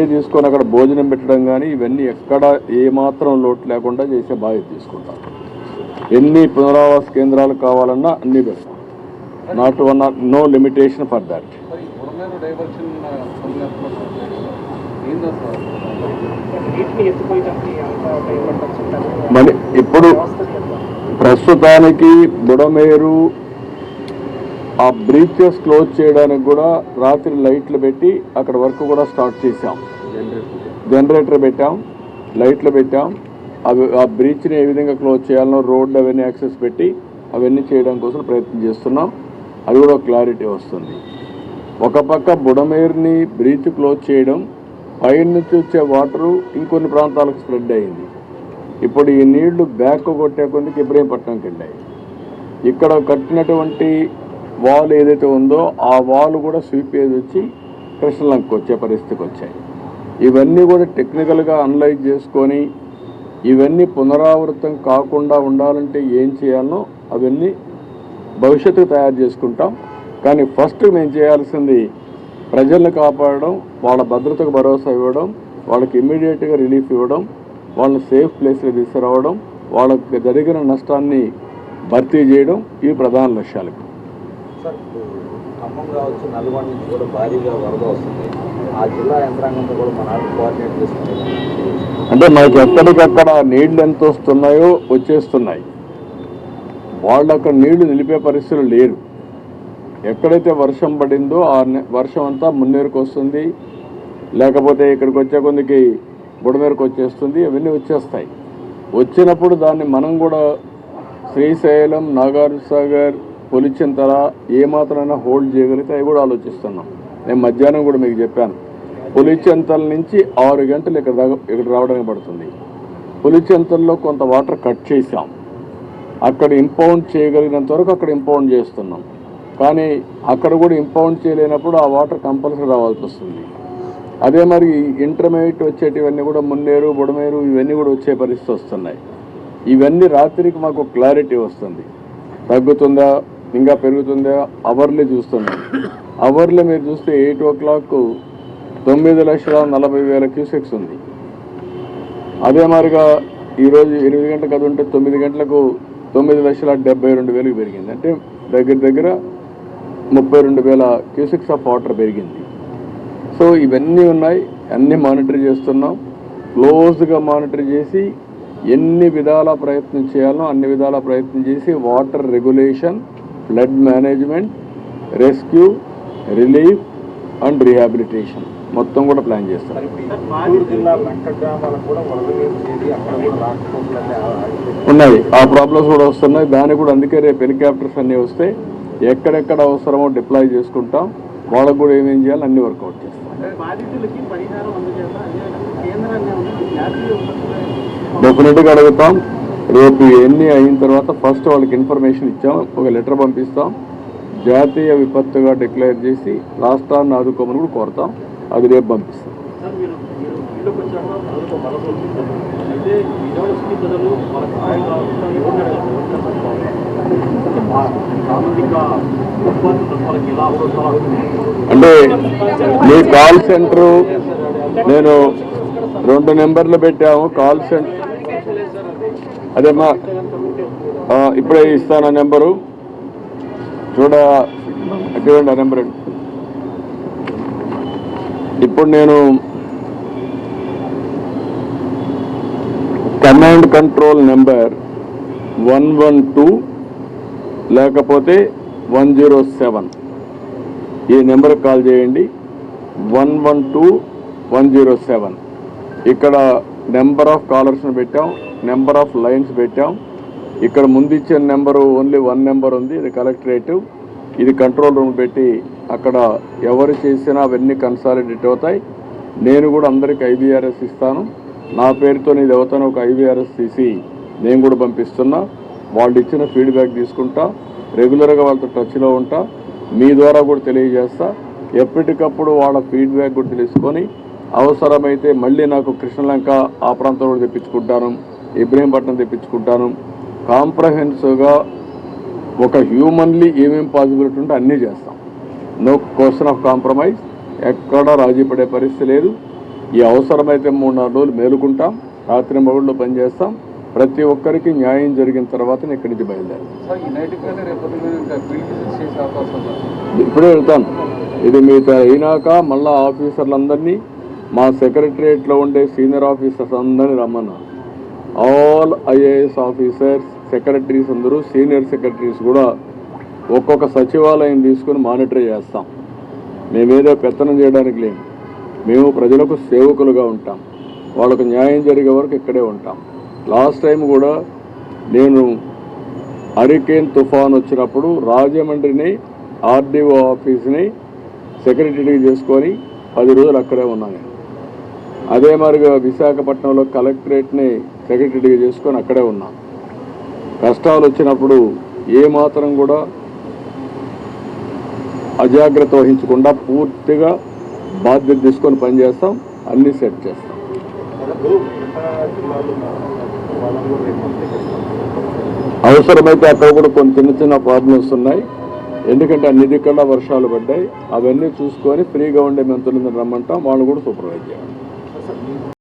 ఇవన్నీ తీసుకొని అక్కడ భోజనం పెట్టడం కానీ ఇవన్నీ ఎక్కడ ఏమాత్రం లోటు లేకుండా చేసే బాధ్యత తీసుకుంటాం ఎన్ని పునరావాస కేంద్రాలు కావాలన్నా అన్ని పెడతాం. Not one no limitation for that మరి ఇప్పుడు ప్రస్తుతానికి బుడమేరు ఆ బ్రీచెస్ క్లోజ్ చేయడానికి కూడా రాత్రి లైట్లు పెట్టి అక్కడ వర్క్ కూడా స్టార్ట్ చేశాం. జనరేటర్ పెట్టాం లైట్లు పెట్టాం. అవి ఆ బ్రీచ్ని ఏ విధంగా క్లోజ్ చేయాలనో రోడ్లు అవన్నీ యాక్సెస్ పెట్టి అవన్నీ చేయడం కోసం ప్రయత్నం చేస్తున్నాం. అది కూడా క్లారిటీ వస్తుంది. ఒక పక్క బుడమేరుని బ్రీచ్ క్లోజ్ చేయడం పైన నుంచి వచ్చే వాటరు ఇంకొన్ని ప్రాంతాలకు స్ప్రెడ్ అయింది. ఇప్పుడు ఈ నీళ్ళు బ్యాక్ కొట్టే కొందుకు ఇబ్రహీంపట్నంకి వెళ్ళాయి ఇక్కడ కట్టినటువంటి వాల్ ఏదైతే ఉందో ఆ వాల్ కూడా స్వీప్ వచ్చి కృష్ణలంకి వచ్చే పరిస్థితికి వచ్చాయి. ఇవన్నీ కూడా టెక్నికల్గా అనలైజ్ చేసుకొని ఇవన్నీ పునరావృతం కాకుండా ఉండాలంటే ఏం చేయాలనో అవన్నీ భవిష్యత్తుకు తయారు చేసుకుంటాం. కానీ ఫస్ట్ మేము చేయాల్సింది ప్రజల్ని కాపాడడం వాళ్ళ భద్రతకు భరోసా ఇవ్వడం వాళ్ళకి ఇమ్మీడియట్గా రిలీఫ్ ఇవ్వడం వాళ్ళని సేఫ్ ప్లేస్లో తీసుకురావడం వాళ్ళకి జరిగిన నష్టాన్ని భర్తీ చేయడం ఈ ప్రధాన లక్ష్యాలు సార్ ఇప్పుడు ఖమ్మం కావచ్చు నల్గొండ నుంచి కూడా భారీగా వరద వస్తుంది. ఆ జిల్లా యంత్రాంగంతో కూడా మన కోఆర్డినేట్ చేసుకుని అంటే మనకి ఎక్కడికక్కడ నీళ్ళు ఎంత వస్తున్నాయో వచ్చేస్తున్నాయి. వాళ్ళు అక్కడ నీళ్ళు నిలిపే పరిస్థితులు లేరు. ఎక్కడైతే వర్షం పడిందో ఆ వర్షం అంతా మున్నేరుకు వస్తుంది. లేకపోతే ఇక్కడికి వచ్చే కొందికి బుడమేరకు వచ్చేస్తుంది అవన్నీ వచ్చేస్తాయి. వచ్చినప్పుడు దాన్ని మనం కూడా శ్రీశైలం నాగార్జున సాగర్ పులిచింతల ఏమాత్రమైనా హోల్డ్ చేయగలిగితే అవి కూడా ఆలోచిస్తున్నాం. నేను మధ్యాహ్నం కూడా మీకు చెప్పాను. పులిచెంతల నుంచి ఆరు గంటలు ఇక్కడ దాకా ఇక్కడ రావడానికి పడుతుంది. పులిచెంతల్లో కొంత వాటర్ కట్ చేసాం అక్కడ ఇంపౌండ్ చేయగలిగినంత వరకు అక్కడ ఇంపౌండ్ చేస్తున్నాం. కానీ అక్కడ కూడా ఇంపౌండ్ చేయలేనప్పుడు ఆ వాటర్ కంపల్సరీ రావాల్సి వస్తుంది. అదే మరి ఇంటర్మీడియట్ వచ్చేటివన్నీ కూడా మున్నేరు బుడమేరు ఇవన్నీ కూడా వచ్చే పరిస్థితి వస్తున్నాయి. ఇవన్నీ రాత్రికి మాకు క్లారిటీ వస్తుంది. తగ్గుతుందా? ఇంకా పెరుగుతుందా అవర్లీ చూస్తున్నాం. అవర్లీ మీరు చూస్తే ఎయిట్ ఓ క్లాక్ తొమ్మిది లక్షల నలభై వేల క్యూసెక్స్ ఉంది. అదే మాదిరిగా ఈరోజు ఎనిమిది గంటలకు అది ఉంటే తొమ్మిది గంటలకు తొమ్మిది లక్షల డెబ్బై రెండు వేలకు పెరిగింది. అంటే దగ్గర దగ్గర ముప్పై రెండు వేల క్యూసెక్స్ ఆఫ్ వాటర్ పెరిగింది. సో ఇవన్నీ ఉన్నాయి. అన్నీ మానిటర్ చేస్తున్నాం. క్లోజ్గా మానిటర్ చేసి ఎన్ని విధాల ప్రయత్నం చేయాలో అన్ని విధాల ప్రయత్నం చేసి water regulation flood management rescue relief and rehabilitation మొత్తం కూడా ప్లాన్ చేస్తాం. మరి ఇప్పుడు ఈ చిత్తూరు జిల్లా లంక గ్రామాలకు కూడా వరద నీరు చేరి అక్కడ కూడా రాకపోకలన్నీ ఆగిపోయి ఉన్నాయి ఆ ప్రాబ్లమ్స్ కూడా వస్తున్నాయి. దానికి కూడా అందుకే రేపు హెలికాప్టర్స్ అన్నీ వస్తే ఎక్కడెక్కడ అవసరమో డిప్లాయ్ చేసుకుంటాం. వాళ్ళకు కూడా ఏమేం చేయాలి అన్ని వర్కౌట్ చేస్తాం. డెఫినెట్గా అడుగుతాం. రేపు ఎన్ని అయిన తర్వాత ఫస్ట్ వాళ్ళకి ఇన్ఫర్మేషన్ ఇచ్చాం ఒక లెటర్ పంపిస్తాం జాతీయ విపత్తుగా డిక్లేర్ చేసి రాష్ట్రాన్ని ఆదుకోమని కూడా కోరుతాం అది రేపు పంపిస్తాం. అంటే మీ కాల్ సెంటర్ నేను రెండు నెంబర్లు పెట్టాము కాల్ సెంటర్ అదే ఆ, ఇప్పుడే ఇస్తాను ఆ నెంబరు. చూడ చూడండి ఆ నెంబర్. ఇప్పుడు నేను command control number one one two లేకపోతే వన్ జీరో సెవెన్. ఈ నెంబర్కి కాల్ చేయండి. One one two one zero seven. ఇక్కడ నెంబర్ ఆఫ్ కాలర్స్ని పెట్టాం. నెంబర్ ఆఫ్ లైన్స్ పెట్టాం. ఇక్కడ ముందు ఇచ్చిన నెంబరు ఓన్లీ వన్ నెంబర్ ఉంది ఇది కలెక్టరేటివ్ ఇది కంట్రోల్ రూమ్ పెట్టి అక్కడ ఎవరు చేసినా అవన్నీ కన్సాలిడేట్ అవుతాయి. నేను కూడా అందరికి ఐబీఆర్ఎస్ ఇస్తాను. నా పేరుతో ఇది అవుతాను ఒక ఐబీఆర్ఎస్ తీసి నేను కూడా పంపిస్తున్నా. వాళ్ళు ఇచ్చిన ఫీడ్బ్యాక్ తీసుకుంటా. రెగ్యులర్గా వాళ్ళతో టచ్లో ఉంటా. మీ ద్వారా కూడా తెలియజేస్తా. ఎప్పటికప్పుడు వాళ్ళ ఫీడ్బ్యాక్ కూడా తెలుసుకొని అవసరమైతే మళ్ళీ నాకు కృష్ణలంక ఆ ప్రాంతం కూడా తెప్పించుకుంటాను. ఇబ్రహీంపట్నం తెప్పించుకుంటాను. కాంప్రహెన్సివ్గా ఒక హ్యూమన్లీ ఏమేం పాసిబిలిటీ ఉంటే అన్నీ చేస్తాం. No question of compromise. ఎక్కడ రాజీ పడే పరిస్థితి లేదు. ఈ అవసరమైతే మూడు నాలుగు రోజులు మేలుకుంటాం. రాత్రి మగుళ్ళు పనిచేస్తాం ప్రతి ఒక్కరికి న్యాయం జరిగిన తర్వాత ఇక్కడి నుంచి ఉందా? ఇప్పుడే వెళ్తాను. ఇది మీతో అయినాక మళ్ళా ఆఫీసర్లందరినీ మా సెక్రటరియట్లో ఉండే సీనియర్ ఆఫీసర్స్ అందరినీ రమ్మన్నాను ఆల్ ఐఏఎస్ ఆఫీసర్స్ సెక్రటరీస్ అందరూ సీనియర్ సెక్రటరీస్ కూడా ఒక్కొక్క సచివాలయం తీసుకుని మానిటర్ చేస్తాం. మేమేదో పెత్తనం చేయడానికి లేము మేము ప్రజలకు సేవకులుగా ఉంటాం. వాళ్ళకు న్యాయం జరిగే వరకు ఇక్కడే ఉంటాం. లాస్ట్ టైం కూడా నేను హరికేన్ తుఫాన్ వచ్చినప్పుడు రాజమండ్రిని ఆర్డీఓ ఆఫీస్ని సెక్రటరీ చేసుకొని పది రోజులు అక్కడే ఉన్నాను అదే మరిగా విశాఖపట్నంలో కలెక్టరేట్ని సెక్రటరీగా చేసుకొని అక్కడే ఉన్నాను కష్టాలు వచ్చినప్పుడు ఏ మాత్రం కూడా అజాగ్రత్త వహించకుండా పూర్తిగా బాధ్యత తీసుకొని పనిచేస్తాం అన్నీ సెట్ చేస్తాం. అవసరమైతే అక్కడ కూడా కొన్ని చిన్న చిన్న ప్రాబ్లమ్స్ ఉన్నాయి. ఎందుకంటే అన్ని దిక్కల వర్షాలు పడ్డాయి. అవన్నీ చూసుకొని ఫ్రీగా ఉండే మంత్రులందరూ రమ్మంటాం. వాళ్ళు కూడా సూపర్వైజ్ చేయాలి.